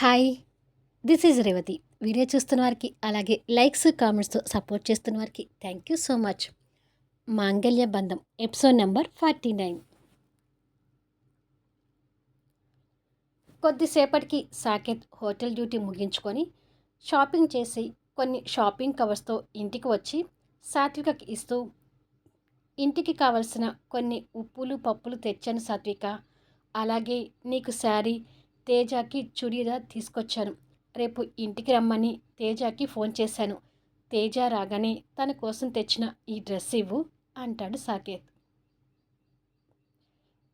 Hi this is Revathi. Video చూస్తున్న వారికి అలాగే లైక్స్ కామెంట్స్తో సపోర్ట్ చేస్తున్న వారికి థ్యాంక్ యూ సో మచ్. మాంగళ్య బంధం ఎపిసోడ్ నెంబర్ ఫార్టీ నైన్. కొద్దిసేపటికి సాకేత్ హోటల్ డ్యూటీ ముగించుకొని షాపింగ్ చేసి కొన్ని షాపింగ్ కవర్స్తో ఇంటికి వచ్చి సాత్వికకి ఇస్తూ ఇంటికి కావలసిన కొన్ని ఉప్పులు పప్పులు తెచ్చాను సాత్విక. అలాగే నీకు శారీ తేజకి చుడీదార్ తీసుకొచ్చాను. రేపు ఇంటికి రమ్మని తేజకి ఫోన్ చేశాను. తేజ రాగానే తన కోసం తెచ్చిన ఈ డ్రెస్ ఇవ్వు అంటాడు సాకేత్.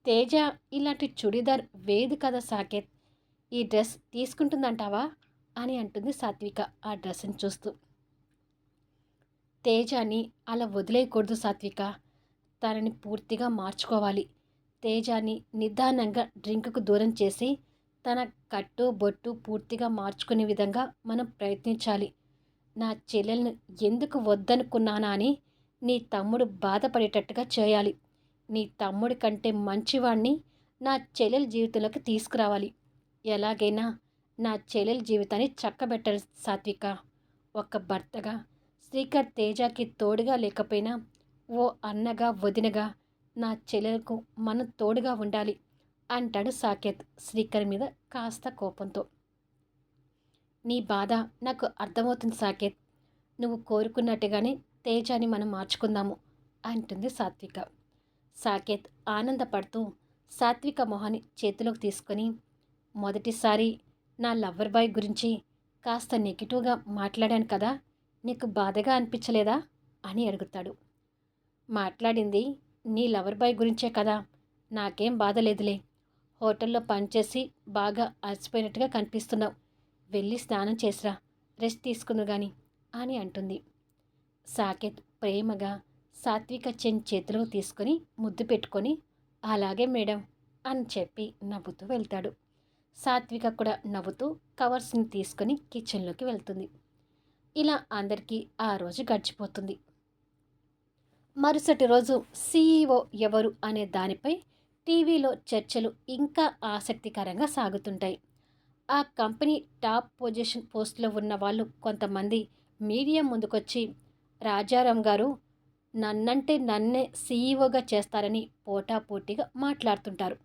తేజ ఇలాంటి చుడీదార్ వేదు కదా సాకేత్. ఈ డ్రెస్ తీసుకుంటుందంటావా? అని అంటుంది సాత్విక ఆ డ్రెస్ని చూస్తూ. తేజాని అలా వదిలేయకూడదు సాత్విక. తనని పూర్తిగా మార్చుకోవాలి. తేజాని నిదానంగా డ్రింక్కు దూరం చేసి తన కట్టు బొట్టు పూర్తిగా మార్చుకునే విధంగా మనం ప్రయత్నించాలి. నా చెల్లెల్ని ఎందుకు వద్దనుకున్నానా అని నీ తమ్ముడు బాధపడేటట్టుగా చేయాలి. నీ తమ్ముడి కంటే మంచివాణ్ణి నా చెల్లెల జీవితంలోకి తీసుకురావాలి. ఎలాగైనా నా చెల్లెల జీవితాన్ని చక్కబెట్టాలి సాత్విక. ఒక భర్తగా శ్రీకర్ తేజకి తోడుగా లేకపోయినా ఓ అన్నగా వదినగా నా చెల్లెలకు మనం తోడుగా ఉండాలి. అంటాడు సాకేత్ శ్రీకర్ మీద కాస్త కోపంతో. నీ బాధ నాకు అర్థమవుతుంది సాకేత్. నువ్వు కోరుకున్నట్టుగానే తేజాని మనం మార్చుకుందాము అంటుంది సాత్విక. సాకేత్ ఆనందపడుతూ సాత్విక మొహాన్ని చేతిలోకి తీసుకొని మొదటిసారి నా లవ్వర్ బాయ్ గురించి కాస్త నెగిటివ్గా మాట్లాడాను కదా నీకు బాధగా అనిపించలేదా అని అడుగుతాడు. మాట్లాడింది నీ లవర్ బాయ్ గురించే కదా నాకేం బాధ లేదులే హోటల్లో పనిచేసి బాగా అలసిపోయినట్టుగా కనిపిస్తున్నావు. వెళ్ళి స్నానం చేసిరా. రెస్ట్ తీసుకుందు గాని అని అంటుంది. సాకేత్ ప్రేమగా సాత్విక చెన్ చేతిలో తీసుకొని ముద్దు పెట్టుకొని అలాగే మేడం అని చెప్పి నవ్వుతూ వెళ్తాడు. సాత్విక కూడా నవ్వుతూ కవర్స్ని తీసుకొని కిచెన్లోకి వెళ్తుంది. ఇలా అందరికీ ఆ రోజు గడిచిపోతుంది. మరుసటి రోజు సీఈఓ ఎవరు అనే దానిపై టీవీలో చర్చలు ఇంకా ఆసక్తికరంగా సాగుతుంటాయి. ఆ కంపెనీ టాప్ పొజిషన్ పోస్ట్లో ఉన్న వాళ్ళు కొంతమంది మీడియా ముందుకొచ్చి రాజారాం గారు నన్నంటే నన్నే సీఈఓగా చేస్తారని పోటాపోటీగా మాట్లాడుతుంటారు.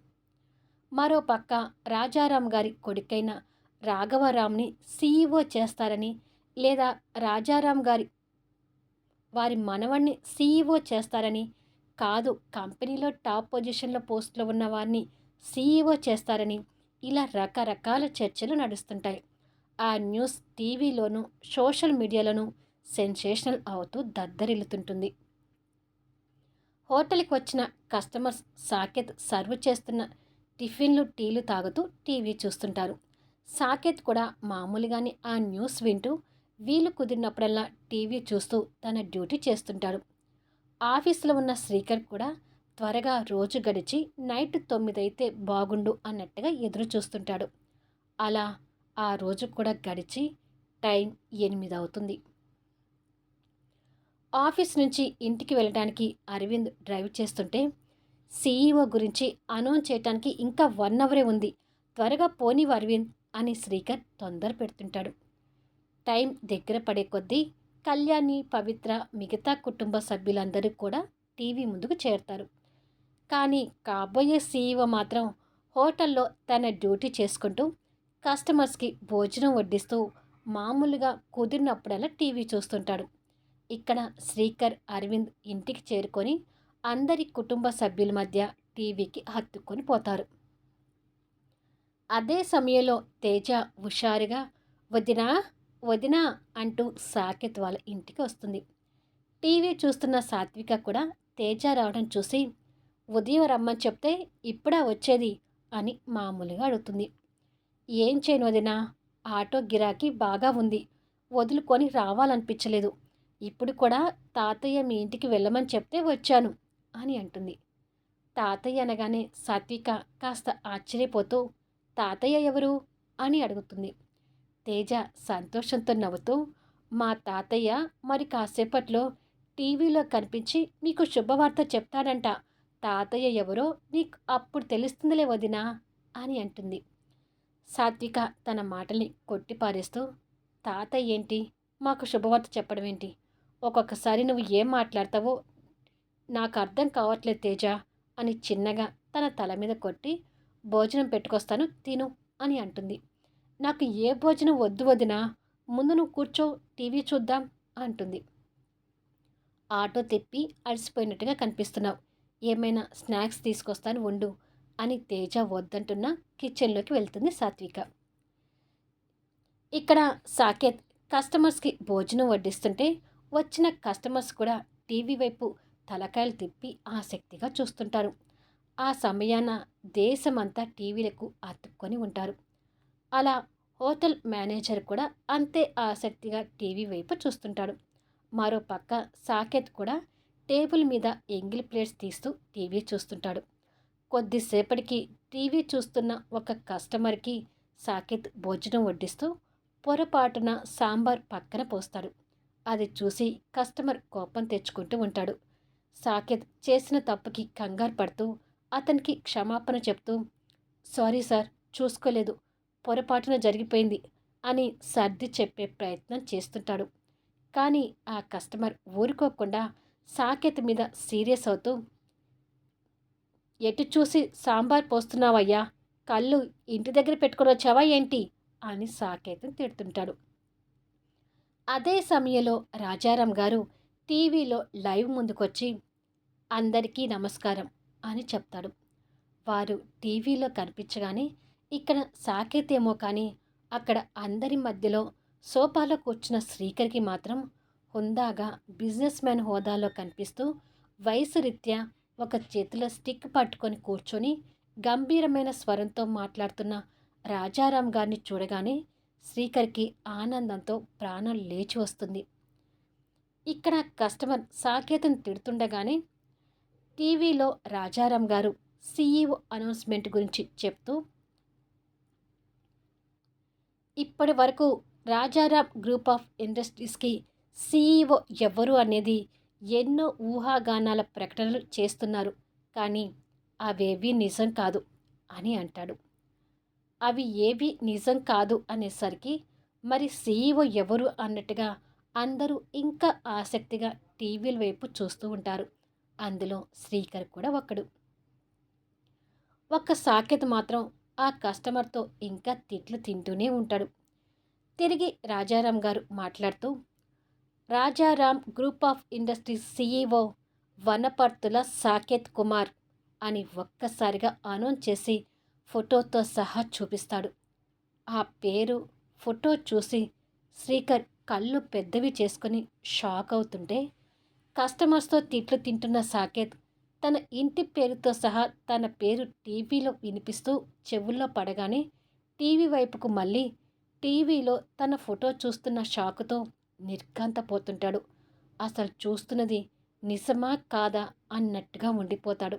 మరో పక్క రాజారాం గారి కొడుకైన రాఘవరామ్ని సీఈఓ చేస్తారని లేదా రాజారాం గారి వారి మనవణ్ణి సీఈఓ చేస్తారని కాదు. కంపెనీలో టాప్ పొజిషన్లో పోస్టులో ఉన్న వారిని సీఈఓ చేస్తారని ఇలా రకరకాల చర్చలు నడుస్తుంటాయి. ఆ న్యూస్ టీవీలోనూ సోషల్ మీడియాలోనూ సెన్సేషనల్ అవుతూ దద్దరిల్లుతుంటుంది. హోటల్కి వచ్చిన కస్టమర్స్ సాకేత్ సర్వ్ చేస్తున్న టిఫిన్లు టీలు తాగుతూ టీవీ చూస్తుంటారు. సాకేత్ కూడా మామూలుగానే ఆ న్యూస్ వింటూ వీలు కుదిరినప్పుడల్లా టీవీ చూస్తూ తన డ్యూటీ చేస్తుంటాడు. ఆఫీసులో ఉన్న శ్రీకర్ కూడా త్వరగా రోజు గడిచి నైట్ తొమ్మిది అయితే బాగుండు అన్నట్టుగా ఎదురు చూస్తుంటాడు అలా ఆ రోజు కూడా గడిచి టైం ఎనిమిది అవుతుంది ఆఫీస్ నుంచి ఇంటికి వెళ్ళడానికి అరవింద్ డ్రైవ్ చేస్తుంటే సీఈఓ గురించి అనౌన్స్ చేయడానికి ఇంకా వన్ అవరే ఉంది. త్వరగా పోనీ అరవింద్ అని శ్రీకర్ తొందర పెడుతుంటాడు టైం దగ్గర పడే కొద్దీ కళ్యాణి పవిత్ర మిగతా కుటుంబ సభ్యులందరూ కూడా టీవీ ముందుకు చేరుతారు. కానీ కాబోయే సీఈఓ మాత్రం హోటల్లో తన డ్యూటీ చేసుకుంటూ కస్టమర్స్కి భోజనం వడ్డిస్తూ మామూలుగా కుదిరినప్పుడల్లా టీవీ చూస్తుంటాడు. ఇక్కడ శ్రీకర్ అరవింద్ ఇంటికి చేరుకొని అందరి కుటుంబ సభ్యుల మధ్య టీవీకి హత్తుకొని పోతారు. అదే సమయంలో తేజ హుషారుగా వదినా వదినా అంటూ సాకేత్ వాళ్ళ ఇంటికి వస్తుంది. టీవీ చూస్తున్న సాత్విక కూడా తేజ రావడం చూసి ఉదయం రమ్మని చెప్తే ఇప్పుడా వచ్చేది? అని మామూలుగా అడుగుతుంది. ఏం చేయను వదినా ఆటో గిరాకీ బాగా ఉంది. వదులుకొని రావాలనిపించలేదు. ఇప్పుడు కూడా తాతయ్య మీ ఇంటికి వెళ్ళమని చెప్తే వచ్చాను అని అంటుంది. తాతయ్య అనగానే సాత్విక కాస్త ఆశ్చర్యపోతూ తాతయ్య ఎవరు? అని అడుగుతుంది. తేజ సంతోషంతో నవ్వుతూ మా తాతయ్య మరి కాసేపట్లో టీవీలో కనిపించి మీకు శుభవార్త చెప్తాడంట. తాతయ్య ఎవరో నీకు అప్పుడు తెలుస్తుందిలే వదినా అని అంటుంది. సాత్విక తన మాటల్ని కొట్టిపారేస్తూ తాతయ్య ఏంటి? మాకు శుభవార్త చెప్పడం ఏంటి? ఒక్కొక్కసారి నువ్వు ఏం మాట్లాడతావో నాకు అర్థం కావట్లేదు తేజ అని చిన్నగా తన తల మీద కొట్టి భోజనం పెట్టుకొస్తాను తిను అని అంటుంది. నాకు ఏ భోజనం వద్దు వదినా ముందు నువ్వు కూర్చో టీవీ చూద్దాం అంటుంది. ఆటో తిప్పి అలసిపోయినట్టుగా కనిపిస్తున్నావు. ఏమైనా స్నాక్స్ తీసుకొస్తాను వండు అని తేజ వద్దంటున్న కిచెన్లోకి వెళ్తుంది సాత్విక. ఇక్కడ సాకేత్ కస్టమర్స్కి భోజనం వడ్డిస్తుంటే వచ్చిన కస్టమర్స్ కూడా టీవీ వైపు తలకాయలు తిప్పి ఆసక్తిగా చూస్తుంటారు. ఆ సమయాన దేశమంతా టీవీలకు అతుక్కొని ఉంటారు. అలా హోటల్ మేనేజర్ కూడా అంతే ఆసక్తిగా టీవీ వైపు చూస్తుంటాడు. మరో పక్క సాకేత్ కూడా టేబుల్ మీద ఎంగిల్ ప్లేట్స్ తీస్తూ టీవీ చూస్తుంటాడు. కొద్దిసేపటికి టీవీ చూస్తున్న ఒక కస్టమర్కి సాకేత్ భోజనం వడ్డిస్తూ పొరపాటున సాంబార్ పక్కన పోస్తాడు. అది చూసి కస్టమర్ కోపం తెచ్చుకుంటూ ఉంటాడు. సాకేత్ చేసిన తప్పుకి కంగారు పడుతూ అతనికి క్షమాపణ చెప్తూ సారీ సార్ చూసుకోలేదు. పొరపాటున జరిగిపోయింది అని సర్ది చెప్పే ప్రయత్నం చేస్తుంటాడు. కానీ ఆ కస్టమర్ ఊరుకోకుండా సాకేత్ మీద సీరియస్ అవుతూ ఎటు చూసి సాంబార్ పోస్తున్నావయ్యా? కళ్ళు ఇంటి దగ్గర పెట్టుకొని వచ్చావా ఏంటి? అని సాకేతం తిడుతుంటాడు. అదే సమయంలో రాజారాం గారు టీవీలో లైవ్ ముందుకొచ్చి అందరికీ నమస్కారం అని చెప్తాడు. వారు టీవీలో కనిపించగానే ఇక్కడ సాకేతేమో ఏమో కానీ అక్కడ అందరి మధ్యలో సోఫాలో కూర్చున్న శ్రీకర్కి మాత్రం హుందాగా బిజినెస్ మ్యాన్ హోదాలో కనిపిస్తూ వయసు రీత్యా ఒక చేతిలో స్టిక్ పట్టుకొని కూర్చొని గంభీరమైన స్వరంతో మాట్లాడుతున్న రాజారాం గారిని చూడగానే శ్రీకర్కి ఆనందంతో ప్రాణం లేచి వస్తుంది. ఇక్కడ కస్టమర్ సాకేతం తిడుతుండగానే టీవీలో రాజారాం గారు సీఈఓ అనౌన్స్మెంట్ గురించి చెప్తూ ఇప్పటి వరకు రాజారామ్ గ్రూప్ ఆఫ్ ఇండస్ట్రీస్కి సీఈఓ ఎవరు అనేది ఎన్నో ఊహాగానాల ప్రకటనలు చేస్తున్నారు. కానీ అవేవి నిజం కాదు అని అంటాడు. అవి ఏవి నిజం కాదు అనేసరికి మరి సీఈఓ ఎవరు అన్నట్టుగా అందరూ ఇంకా ఆసక్తిగా టీవీల వైపు చూస్తూ ఉంటారు. అందులో శ్రీకర్ కూడా ఒకడు ఒక్క సాకేత్ మాత్రం ఆ కస్టమర్తో ఇంకా తిట్లు తింటూనే ఉంటాడు. తిరిగి రాజారాం గారు మాట్లాడుతూ Rajaram group of industries CEO Vanaparthula Saketh Kumar అని ఒక్కసారిగా అనౌన్స్ చేసి ఫోటోతో సహా చూపిస్తాడు. ఆ పేరు ఫోటో చూసి శ్రీకర్ కళ్ళు పెద్దవి చేసుకుని షాక్ అవుతుంటే కస్టమర్స్తో తిట్లు తింటున్న సాకేత్ తన ఇంటి పేరుతో సహా తన పేరు టీవీలో వినిపిస్తూ చెవుల్లో పడగానే టీవీ వైపుకు మళ్ళీ టీవీలో తన ఫోటో చూస్తున్న షాకుతో నిర్ఘాంతపోతుంటాడు. అసలు చూస్తున్నది నిజమా కాదా అన్నట్టుగా ఉండిపోతాడు.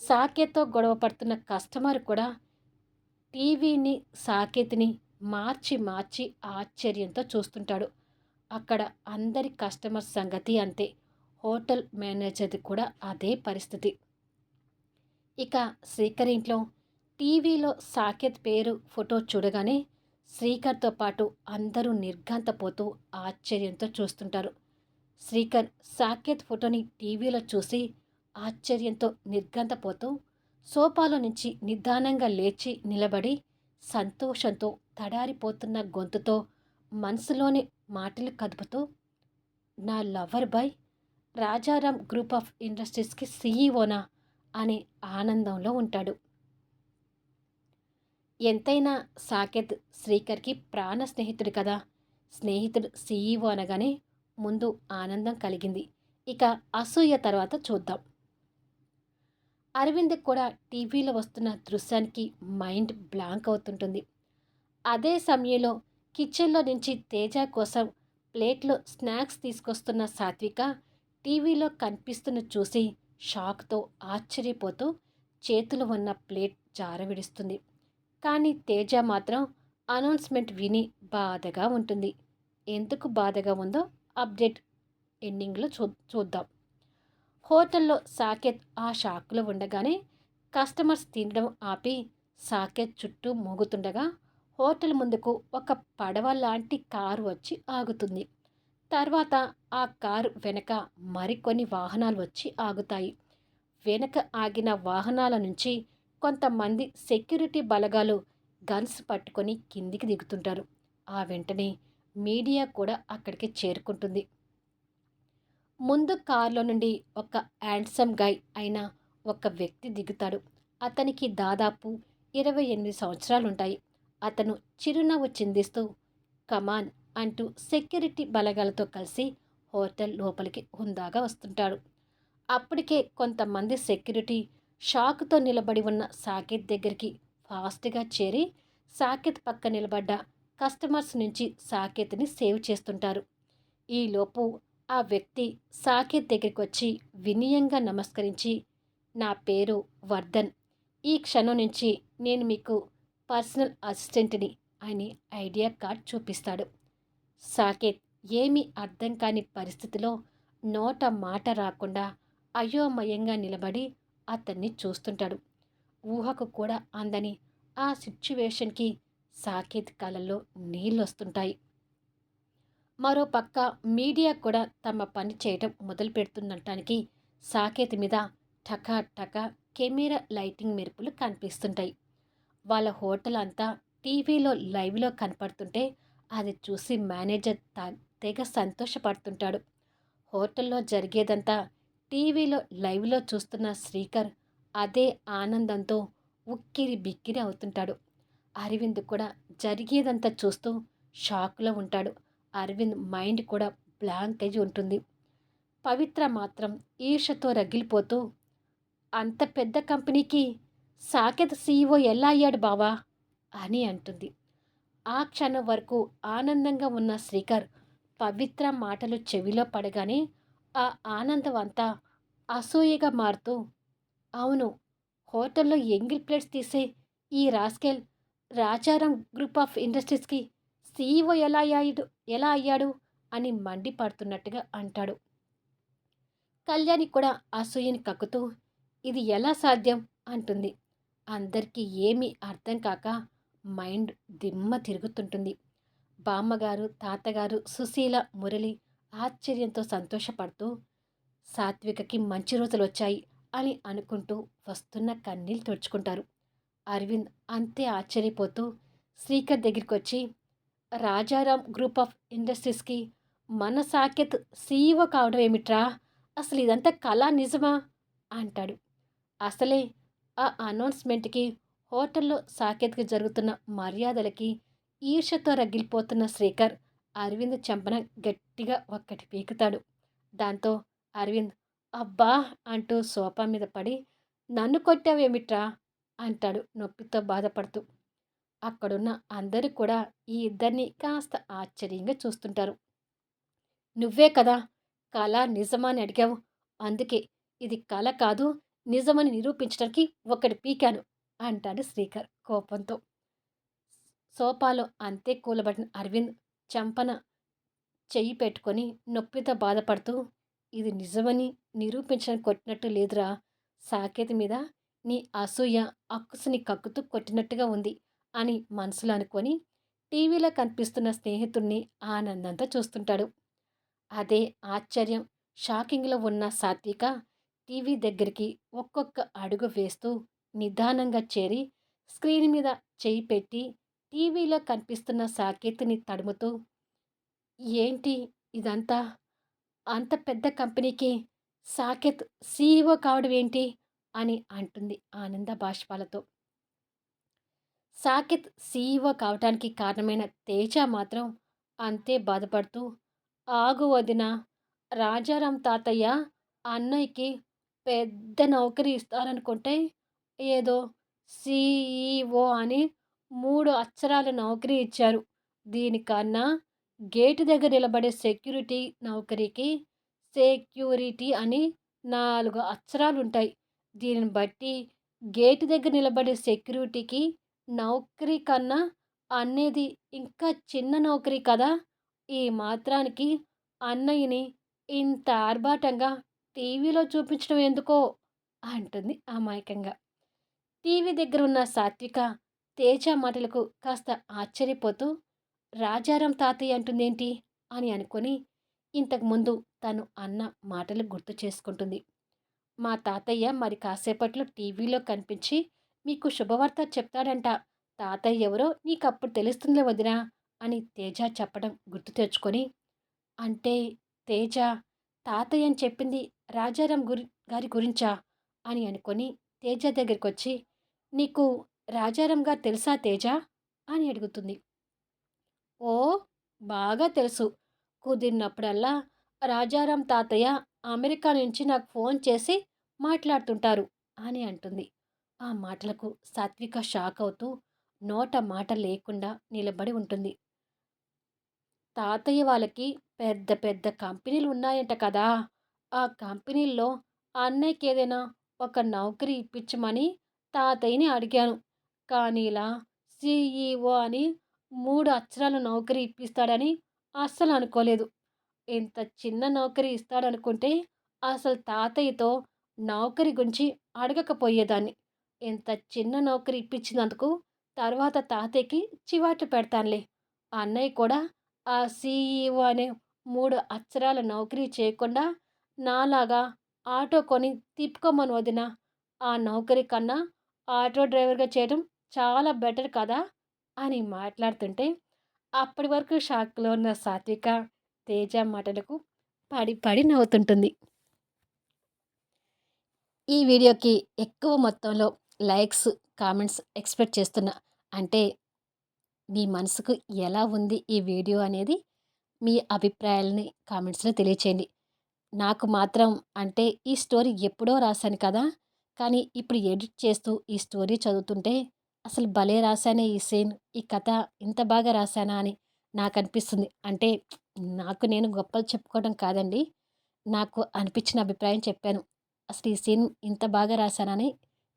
సాకేత్తో గొడవ పడుతున్న కస్టమర్ కూడా టీవీని సాకేత్ని మార్చి మార్చి ఆశ్చర్యంతో చూస్తుంటాడు. అక్కడ అందరి కస్టమర్ సంగతి అంతే. హోటల్ మేనేజర్ది కూడా అదే పరిస్థితి. ఇక శ్రీకర్ ఇంట్లో టీవీలో సాకేత్ పేరు ఫోటో చూడగానే శ్రీకర్తో పాటు అందరూ నిర్ఘాంతపోతూ ఆశ్చర్యంతో చూస్తుంటారు. శ్రీకర్ సాకేత్ ఫోటోని టీవీలో చూసి ఆశ్చర్యంతో నిర్ఘాంతపోతూ సోఫాలో నుంచి నిదానంగా లేచి నిలబడి సంతోషంతో తడారిపోతున్న గొంతుతో మనసులోని మాటలు కదుపుతూ నా lover boy Rajaram group of ఇండస్ట్రీస్కి సీఈఓనా అనే ఆనందంలో ఉంటాడు. ఎంతైనా సాకేత్ శ్రీకర్కి ప్రాణ స్నేహితుడు కదా. స్నేహితుడు సీఈఓ అనగానే ముందు ఆనందం కలిగింది. ఇక అసూయ తర్వాత చూద్దాం. అరవింద్ కూడా టీవీలో వస్తున్న దృశ్యానికి మైండ్ బ్లాంక్ అవుతుంటుంది. అదే సమయంలో కిచెన్లో నుంచి తేజ కోసం ప్లేట్లో స్నాక్స్ తీసుకొస్తున్న సాత్విక టీవీలో కనిపిస్తున్న చూసి షాక్తో ఆశ్చర్యపోతూ చేతులు ఉన్న ప్లేట్ జారవిడుస్తుంది. కానీ తేజ మాత్రం అనౌన్స్మెంట్ విని బాధగా ఉంటుంది. ఎందుకు బాధగా ఉందో అప్డేట్ ఎండింగ్లో చూ చూద్దాం. హోటల్లో సాకేత్ ఆ షాక్లో ఉండగానే కస్టమర్స్ తినడం ఆపి సాకేత్ చుట్టూ మోగుతుండగా హోటల్ ముందుకు ఒక పడవ లాంటి కారు వచ్చి ఆగుతుంది. తర్వాత ఆ కారు వెనక మరికొన్ని వాహనాలు వచ్చి ఆగుతాయి. వెనక ఆగిన వాహనాల నుంచి కొంతమంది సెక్యూరిటీ బలగాలు గన్స్ పట్టుకొని కిందికి దిగుతుంటారు. ఆ వెంటనే మీడియా కూడా అక్కడికి చేరుకుంటుంది. ముందు కారులో నుండి ఒక హ్యాండ్సమ్ గై అయిన ఒక వ్యక్తి దిగుతాడు. అతనికి దాదాపు ఇరవై ఎనిమిది సంవత్సరాలు ఉంటాయి అతను చిరునవ్వు చిందిస్తూ కమాన్ అంటూ సెక్యూరిటీ బలగాలతో కలిసి హోటల్ లోపలికి హుందాగా వస్తుంటాడు. అప్పటికే కొంతమంది సెక్యూరిటీ షాక్తో నిలబడి ఉన్న సాకేత్ దగ్గరికి ఫాస్ట్గా చేరి సాకేత్ పక్క నిలబడ్డ కస్టమర్స్ నుంచి సాకేత్ని సేవ్ చేస్తుంటారు. ఈలోపు ఆ వ్యక్తి సాకేత్ దగ్గరికి వచ్చి వినయంగా నమస్కరించి నా పేరు వర్ధన్. ఈ క్షణం నుంచి నేను మీకు పర్సనల్ అసిస్టెంట్ని అని ఐడియా కార్డ్ చూపిస్తాడు. సాకేత్ ఏమీ అర్థం కాని పరిస్థితిలో నోట మాట రాకుండా అయోమయంగా నిలబడి అతన్ని చూస్తుంటాడు. ఊహకు కూడా అందని ఆ సిచ్యువేషన్కి సాకేత్ కళల్లో నీళ్ళు వస్తుంటాయి మరో పక్క మీడియా కూడా తమ పని చేయటం మొదలు పెడుతుండటానికి సాకేత్ మీద టకా టకా కెమెరా లైటింగ్ మెరుపులు కనిపిస్తుంటాయి. వాళ్ళ హోటల్ అంతా టీవీలో లైవ్లో కనపడుతుంటే అది చూసి మేనేజర్ తెగ సంతోషపడుతుంటాడు. హోటల్లో జరిగేదంతా టీవీలో లైవ్లో చూస్తున్న శ్రీకర్ అదే ఆనందంతో ఉక్కిరి బిక్కిరి అవుతుంటాడు. అరవింద్ కూడా జరిగేదంతా చూస్తూ షాక్లో ఉంటాడు. అరవింద్ మైండ్ కూడా బ్లాంక్ అయి ఉంటుంది. పవిత్ర మాత్రం ఈర్షతో రగిలిపోతూ అంత పెద్ద కంపెనీకి సాకేత సీఈఓ ఎలా అయ్యాడు బావా? అని అంటుంది. ఆ క్షణం వరకు ఆనందంగా ఉన్న శ్రీకర్ పవిత్ర మాటలు చెవిలో పడగానే ఆ ఆనందం అంతా అసూయగా మారుతూ అవును హోటల్లో ఎంగిల్ ప్లేట్స్ తీసే ఈ రాస్కెల్ రాజారాం గ్రూప్ ఆఫ్ ఇండస్ట్రీస్కి సీఈఓ ఎలా అయ్యాడు ఎలా అయ్యాడు? అని మండిపడుతున్నట్టుగా అంటాడు. కళ్యాణి కూడా అసూయని కక్కుతూ ఇది ఎలా సాధ్యం? అంటుంది. అందరికీ ఏమీ అర్థం కాక మైండ్ దిమ్మ తిరుగుతుంటుంది. బామ్మగారు తాతగారు సుశీల మురళి ఆశ్చర్యంతో సంతోషపడుతూ సాత్వికకి మంచి రోజులు వచ్చాయి అని అనుకుంటూ వస్తున్న కన్నీళ్ళు తుడుచుకుంటారు. అరవింద్ అంతే ఆశ్చర్యపోతూ శ్రీకర్ దగ్గరికి వచ్చి రాజారాం గ్రూప్ ఆఫ్ ఇండస్ట్రీస్కి మన సాకెత్ సీఈఓ కావడం ఏమిట్రా? అసలు ఇదంతా కళ నిజమా? అంటాడు. అసలే ఆ అనౌన్స్మెంట్కి హోటల్లో సాకేత్కి జరుగుతున్న మర్యాదలకి ఈర్షతో రగిలిపోతున్న శ్రీకర్ అరవింద్ చెంపన గట్టిగా ఒక్కటి పీకుతాడు. దాంతో అరవింద్ అబ్బా అంటూ సోఫా మీద పడి నన్ను కొట్టావేమిట్రా? అంటాడు నొప్పితో బాధపడుతూ. అక్కడున్న అందరూ కూడా ఈ ఇద్దరిని కాస్త ఆశ్చర్యంగా చూస్తుంటారు. నువ్వే కదా కళ నిజమా అని అడిగావు? అందుకే ఇది కళ కాదు నిజమని నిరూపించడానికి ఒకటి పీకాను. అంటాడు శ్రీకర్ కోపంతో. సోఫాలో అంతే కూలబడిన అరవింద్ చంపన చెయ్యి పెట్టుకొని నొప్పితో బాధపడుతూ ఇది నిజమని నిరూపించడానికి కొట్టినట్టు లేదురా. సాకేతి మీద నీ అసూయ అక్కుసుని కక్కుతూ కొట్టినట్టుగా ఉంది అని మనసులో అనుకొని టీవీలో కనిపిస్తున్న స్నేహితుడిని ఆనందంతో చూస్తుంటాడు. అదే ఆశ్చర్యం షాకింగ్లో ఉన్న సాత్విక టీవీ దగ్గరికి ఒక్కొక్క అడుగు వేస్తూ నిదానంగా చేరి స్క్రీన్ మీద చేయి పెట్టి టీవీలో కనిపిస్తున్న సాకేత్ని తడుముతూ ఏంటి ఇదంతా? అంత పెద్ద కంపెనీకి సాకేత్ సీఈఓ కావడం ఏంటి? అని అంటుంది ఆనంద బాష్పాలతో. సాకేత్ సీఈఓ కావటానికి కారణమైన తేజ మాత్రం అంతే బాధపడుతూ ఆగు వదిన రాజారాం తాతయ్య అన్నయ్యకి పెద్ద నౌకరీ ఇస్తారనుకుంటే ఏదో సిఈఓ అని మూడు అక్షరాల నౌకరీ ఇచ్చారు. దీనికన్నా గేటు దగ్గర నిలబడే సెక్యూరిటీ నౌకరీకి సెక్యూరిటీ అని నాలుగు అక్షరాలు ఉంటాయి దీనిని బట్టి గేటు దగ్గర నిలబడే సెక్యూరిటీకి నౌకరీ కన్నా అనేది ఇంకా చిన్న నౌకరీ కదా! ఈ మాత్రానికి అన్నయ్యని ఇంత ఆర్భాటంగా టీవీలో చూపించడం ఎందుకో? అంటుంది అమాయకంగా. టీవీ దగ్గర ఉన్న సాత్విక తేజ మాటలకు కాస్త ఆశ్చర్యపోతూ రాజారాం తాతయ్య అంటుందేంటి? అని అనుకొని ఇంతకుముందు తను అన్న మాటలు గుర్తు చేసుకుంటుంది. మా తాతయ్య మరి కాసేపట్లో టీవీలో కనిపించి మీకు శుభవార్త చెప్తాడంట. తాతయ్య ఎవరో నీకప్పుడు తెలుస్తుందిలే వదినా అని తేజ చెప్పడం గుర్తు తెచ్చుకొని అంటే తేజ తాతయ్య అని చెప్పింది రాజారాం గురి గారి గురించా? అని అనుకొని తేజ దగ్గరికి వచ్చి నీకు రాజారాం గారు తెలుసా తేజ? అని అడుగుతుంది. ఓ బాగా తెలుసు. కుదిరినప్పుడల్లా రాజారాం తాతయ్య అమెరికా నుంచి నాకు ఫోన్ చేసి మాట్లాడుతుంటారు అని అంటుంది. ఆ మాటలకు సాత్విక షాక్ అవుతూ నోట మాట లేకుండా నిలబడి ఉంటుంది. తాతయ్య వాళ్ళకి పెద్ద పెద్ద కంపెనీలు ఉన్నాయంట కదా! ఆ కంపెనీల్లో అన్నయ్యకి ఏదైనా ఒక నౌకరీ ఇప్పించమని తాతయ్యని అడిగాను. కానీ ఇలా సిఈఓ అని మూడు అక్షరాల నౌకరీ ఇప్పిస్తాడని అస్సలు అనుకోలేదు. ఇంత చిన్న నౌకరీ ఇస్తాడనుకుంటే అసలు తాతయ్యతో నౌకరీ గురించి అడగకపోయేదాన్ని. ఇంత చిన్న నౌకరీ ఇప్పించినందుకు తర్వాత తాతయ్యకి చివాట్లు పెడతానులే. అన్నయ్య కూడా ఆ సీఈఓ అనే మూడు అక్షరాల నౌకరీ చేయకుండా నాలాగా ఆటో కొని తిప్పుకోమని వదిన ఆ నౌకరీ కన్నా ఆటో డ్రైవర్గా చేయడం చాలా బెటర్ కదా! అని మాట్లాడుతుంటే అప్పటి వరకు షాక్లో ఉన్న సాత్విక తేజ మాటలకు పడి పడి నవ్వుతుంటుంది. ఈ వీడియోకి ఎక్కువ మొత్తంలో లైక్స్ కామెంట్స్ ఎక్స్పెక్ట్ చేస్తున్నా. అంటే మీ మనసుకు ఎలా ఉంది ఈ వీడియో అనేది మీ అభిప్రాయాలని కామెంట్స్లో తెలియచేయండి. నాకు మాత్రం అంటే ఈ స్టోరీ ఎప్పుడో రాశాను కదా! కానీ ఇప్పుడు ఎడిట్ చేస్తూ ఈ స్టోరీ చదువుతుంటే అసలు భలే రాశానే ఈ సీన్ ఈ కథ ఇంత బాగా రాశానా అని నాకు అనిపిస్తుంది అంటే నాకు నేను గొప్పలు చెప్పుకోవడం కాదండి నాకు అనిపించిన అభిప్రాయం చెప్పాను. అసలు ఈ సీన్ ఇంత బాగా రాశానని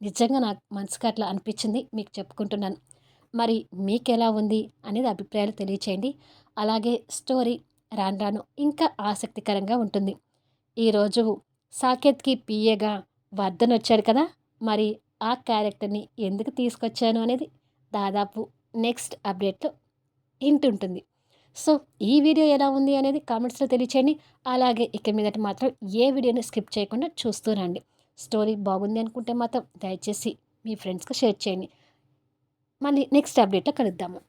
నిజంగా నాకు మనసుకు అట్లా అనిపించింది మీకు చెప్పుకుంటున్నాను. మరి మీకు ఎలా ఉంది అనేది అభిప్రాయాలు తెలియచేయండి. అలాగే స్టోరీ రాను రాను ఇంకా ఆసక్తికరంగా ఉంటుంది. ఈరోజు సాకేత్కి పిఏగా వర్ధన్ వచ్చాడు కదా మరి ఆ క్యారెక్టర్ని ఎందుకు తీసుకొచ్చాను అనేది దాదాపు నెక్స్ట్ అప్డేట్లో హింట్ ఉంటుంది సో ఈ వీడియో ఎలా ఉంది అనేది కామెంట్స్లో తెలియచేయండి. అలాగే ఇక మీదట మాత్రం ఏ వీడియోని స్కిప్ చేయకుండా చూస్తూ రండి. స్టోరీ బాగుంది అనుకుంటే మాత్రం దయచేసి మీ ఫ్రెండ్స్కి షేర్ చేయండి. మళ్ళీ నెక్స్ట్ అప్డేట్లో కలుద్దాము.